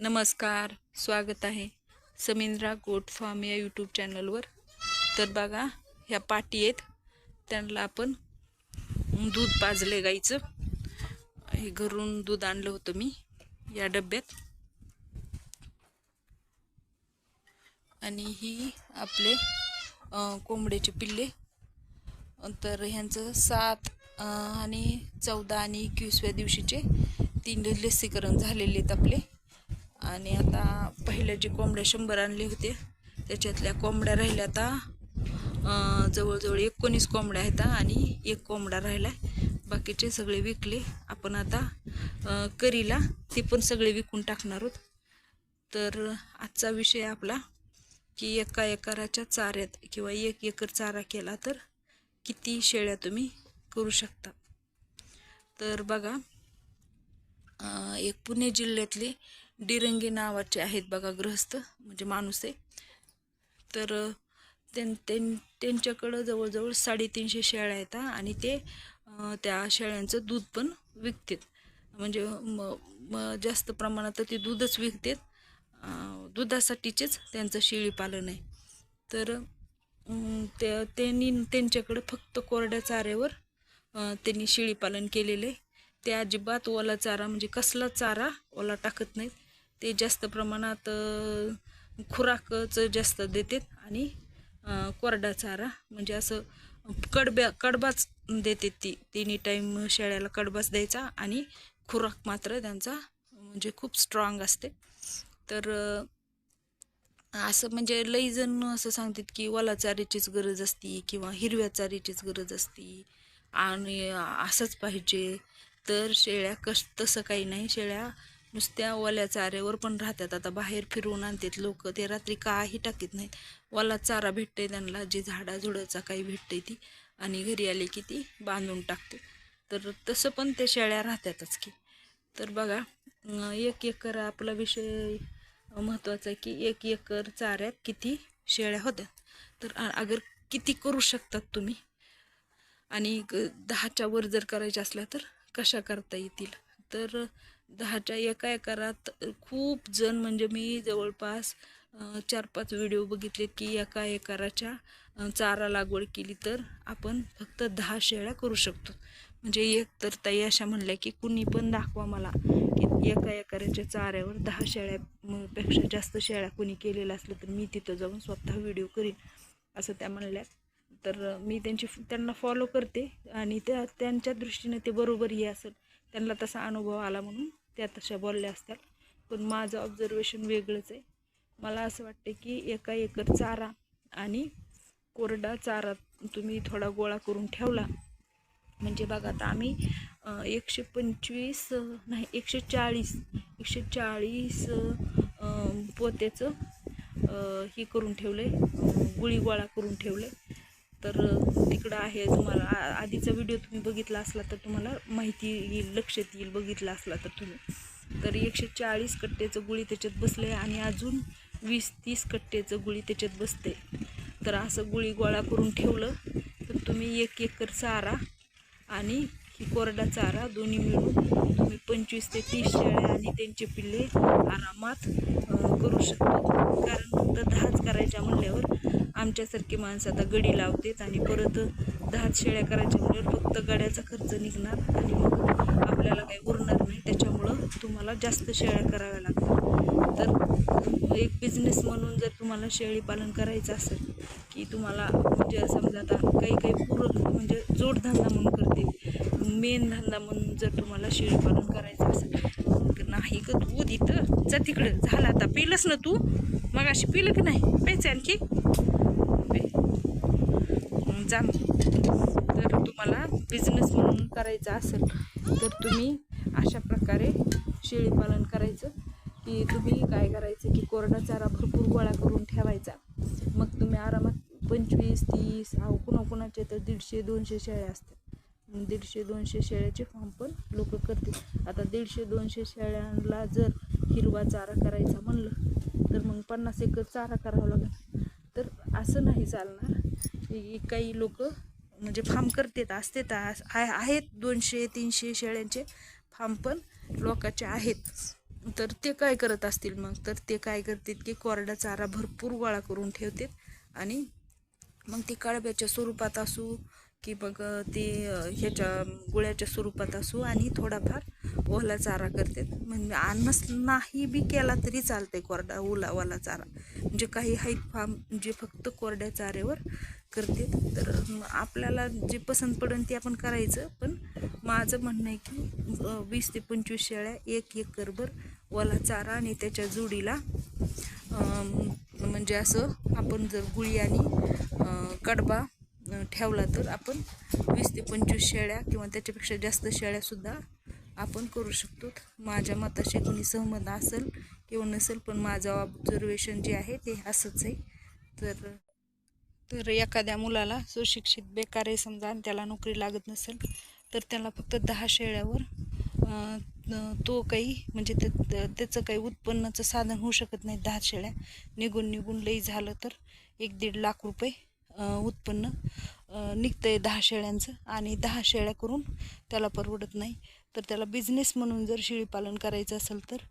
नमस्कार स्वागत आहे समिंद्रा गोट फार्म या यूट्यूब चॅनलवर. तर बघा ह्या पाटी आहेत. त्यांना आपण दूध पाजले गाईचं. हे घरून दूध आणलं होतं मी या डब्यात. आणि ही आपले कोंबड्याचे पिल्ले. तर ह्यांचं सात आणि चौदा आणि एकवीसव्या दिवशीचे तीन लसीकरण झालेले आहेत आपले. आणि आता पहिले जे कोंबड्या शंभर आणले होते त्याच्यातल्या कोंबड्या राहिल्या आता जवळजवळ एकोणीस कोंबड्या आहेत आणि एक कोंबडा राहिला बाकीचे सगळे विकले. आपण आता करीला ते पण सगळे विकून टाकणार आहोत. तर आजचा विषय आपला की एका एकराच्या चाऱ्यात किंवा एक एकर चारा केला तर किती शेळ्या तुम्ही करू शकता? तर बघा एक पुणे जिल्ह्यातले डिरंगे नावाचे आहेत बघा गृहस्थ म्हणजे माणूस. आहे तर त्यां त्यां- त्यांच्याकडं जवळजवळ साडेतीनशे शेळ्या आहेत आणि ते त्या शेळ्यांचं दूध पण विकतात. म्हणजे म म जास्त प्रमाणात ते दूधच विकतात. दुधासाठीचेच त्यांचं शेळीपालन आहे. तर त्या त्यांनी त्यांच्याकडं फक्त कोरड्या चाऱ्यावर त्यांनी शेळीपालन केलेलं आहे. ते अजिबात ओला चारा म्हणजे कसला चारा ओला टाकत नाहीत. ते जास्त प्रमाणात खुराकचं जास्त देतात आणि कोरडा चारा म्हणजे असं कडब्या कडबाच देते ती तिन्ही टाईम शेळ्याला कडबाच द्यायचा आणि खुराक मात्र त्यांचा म्हणजे खूप स्ट्रॉंग असते. तर असं म्हणजे लई जण असं सांगतात की ओला चारीचीच गरज असती किंवा हिरव्या चारीचीच गरज असती आणि असंच पाहिजे. तर शेळ्या कश तसं काही नाही. शेळ्या नुसत्या ओल्या चाऱ्यावर पण राहतात. आता बाहेर फिरवून आणतात लोक. ते रात्री काही टाकीत नाहीत. ओला चारा भेटते त्यांना. जे झाडाझुडाचा काही भेटते ती. आणि घरी आले की ती बांधून टाकते. तर तसं पण ते शेळ्या राहतातच की. तर बघा एक एकर आपला विषय महत्त्वाचा आहे की एक एकर चाऱ्यात किती शेळ्या होत्या. तर अगर किती करू शकतात तुम्ही? आणि दहाच्या वर जर करायच्या असल्या तर कशा करता येतील? तर दहाच्या एका एकरात खूप जण म्हणजे मी जवळपास चार पाच व्हिडिओ बघितलेत की एका एकराच्या चारा लागवड केली तर आपण फक्त दहा शेळ्या करू शकतो. म्हणजे एक तर ताई अशा म्हणल्या की कुणी पण दाखवा मला की एका एकराच्या चाऱ्यावर दहा शेळ्या पेक्षा जास्त शेळ्या कुणी केलेलं असलं तर मी तिथं जाऊन स्वतः व्हिडिओ करीन असं त्या म्हणल्या तर मी त्यांची त्यांना फॉलो करते आणि त्या त्यांच्या दृष्टीने ते बरोबरही असेल. त्यांना तसा अनुभव आला म्हणून त्या तशा बोलल्या असतात. पण माझं ऑब्झर्वेशन वेगळंच आहे. मला असं वाटतं की एका एकर चारा आणि कोरडा चारा तुम्ही थोडा गोळा करून ठेवला. म्हणजे बघा आता आम्ही एकशे पंचवीस नाही एकशे चाळीस एकशे चाळीस पोत्याचं हे करून ठेवलं आहे गुळी गोळा करून ठेवलं आहे तर तिकडं आहे तुम्हाला. आ- आधीचा व्हिडिओ तुम्ही बघितला असला तर तुम्हाला माहिती येईल लक्षात येईल बघितला असला तर तुम्ही. तर एकशे चाळीस कट्ट्याचं गुळी त्याच्यात बसले आणि अजून वीस तीस कट्ट्याचं गुळी त्याच्यात बसते तर असं गुळी गोळा करून ठेवलं तर तुम्ही एक एकर चारा आणि ही कोरडा चारा दोन्ही मिळून तुम्ही पंचवीस ते तीस शेळ्या आणि त्यांचे पिल्ले आरामात करू शकतो कारण फक्त दहाच करायच्या म्हणल्यावर आमच्यासारखी माणसं आता गडी लावतात आणि परत दहा शेळ्या करायच्या म्हणल्यावर फक्त गड्याचा खर्च निघणार आणि मग आपल्याला काही उरणार नाही. त्याच्यामुळं तुम्हाला जास्त शेळ्या कराव्या लागतात. तर एक बिझनेस म्हणून जर तुम्हाला शेळी पालन करायचं असेल की तुम्हाला म्हणजे समजा आता काही काही पूरक म्हणजे जोडधंदा म्हणून करते मेन धंदा म्हणून जर तुम्हाला शेळी पालन करायचं असेल नाही ग दूध इथं. जा तिकडं. झालं आता. पिलंस ना तू. मग अशी पिलं की नाही? प्यायचं आणखी? मग जा तर तुम्हाला बिझनेस म्हणून करायचा असेल तर तुम्ही अशा प्रकारे शेळीपालन करायचं. की तुम्ही काय करायचं की कोरडा चारा भरपूर गोळा करून ठेवायचा. मग तुम्ही आरामात पंचवीस तीस अहो कुणा तर दीडशे दोनशे शेळ्या असतात. दीडशे दोनशे शेळ्याचे फार्म पण लोक करतील. आता दीडशे दोनशे शेळ्यांना जर हिरवा चारा करायचा म्हणलं तर मग पन्नास एकर चारा करावा लागेल. तर असं नाही चालणार. काही लोक म्हणजे फार्म करतात असतात आहेत दोनशे तीनशे शेळ्यांचे फार्म पण लोकांचे आहेत. तर ते काय करत असतील मग? तर ते काय करतात की कोरडा चारा भरपूर गोळा करून ठेवतात आणि मग ते कळब्याच्या स्वरूपात असू की मग ते ह्याच्या गुळ्याच्या स्वरूपात असू आणि थोडाफार ओला चारा करतात म्हणजे अन्नच नाही बी केला तरी चालते कोरडा ओला ओला चारा. म्हणजे काही हाईट फार्म जे म्हणजे फक्त कोरड्या चाऱ्यावर करते. तर आपल्याला जे पसंत पडेल ते आपण करायचं. पण माझं म्हणणं आहे की वीस ते पंचवीस शेळ्या एक एकरभर ओला चारा आणि त्याच्या जोडीला म्हणजे असं आपण जर गुळी आणि कडबा ठेवला तर आपण वीस ते पंचवीस शेळ्या किंवा त्याच्यापेक्षा जास्त शेळ्यासुद्धा आपण करू शकतो. माझ्या मताशी कोणी सहमत असेल किंवा नसेल पण माझं ऑब्झर्वेशन जे आहे ते असंच आहे. तर तर एखाद्या मुलाला सुशिक्षित बेकार आहे समजा आणि त्याला नोकरी लागत नसेल तर त्याला फक्त दहा शेळ्यावर तो काही म्हणजे ते त्याचं काही उत्पन्नाचं साधन होऊ शकत नाही दहा शेळ्या. निघून निघून लई झालं तर एक दीड लाख रुपये उत्पन्न निघतं निघतंय दहा शेळ्यांचं आणि दहा शेळ्या करून त्याला परवडत नाही. तर त्याला बिझनेस म्हणून जर शेळीपालन करायचं असेल तर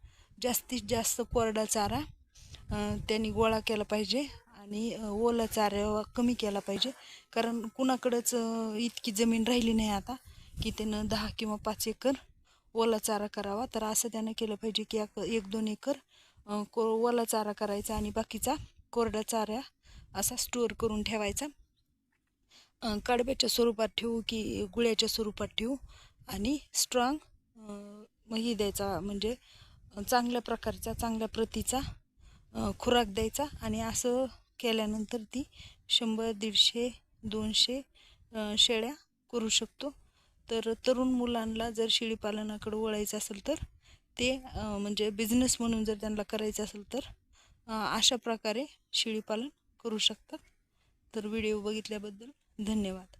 जास्तीत जास्त कोरडा चारा त्यांनी गोळा केला पाहिजे आणि ओला चारा कमी केला पाहिजे. कारण कुणाकडंच इतकी जमीन राहिली नाही आता की त्यानं दहा किंवा पाच एकर ओला चारा करावा. तर असं त्यानं केलं पाहिजे की एक एक दोन एकर को ओला चारा करायचा आणि बाकीचा कोरडा चारा असा स्टोअर करून ठेवायचा. कडब्याच्या स्वरूपात ठेवू की गुळ्याच्या स्वरूपात ठेवू आणि स्ट्रॉंग ही द्यायचा म्हणजे चांगल्या प्रकारचा चांगल्या प्रतीचा खुराक द्यायचा आणि असं केल्यानंतर ती शंभर दीडशे दोनशे शेळ्या करू शकतो. तर तरुण मुलांना जर शेळीपालनाकडे वळायचं असेल तर ते म्हणजे बिझनेस म्हणून जर त्यांना करायचं असेल तर अशा प्रकारे शेळीपालन करू शकतात तर व्हिडिओ बघितल्याबद्दल धन्यवाद.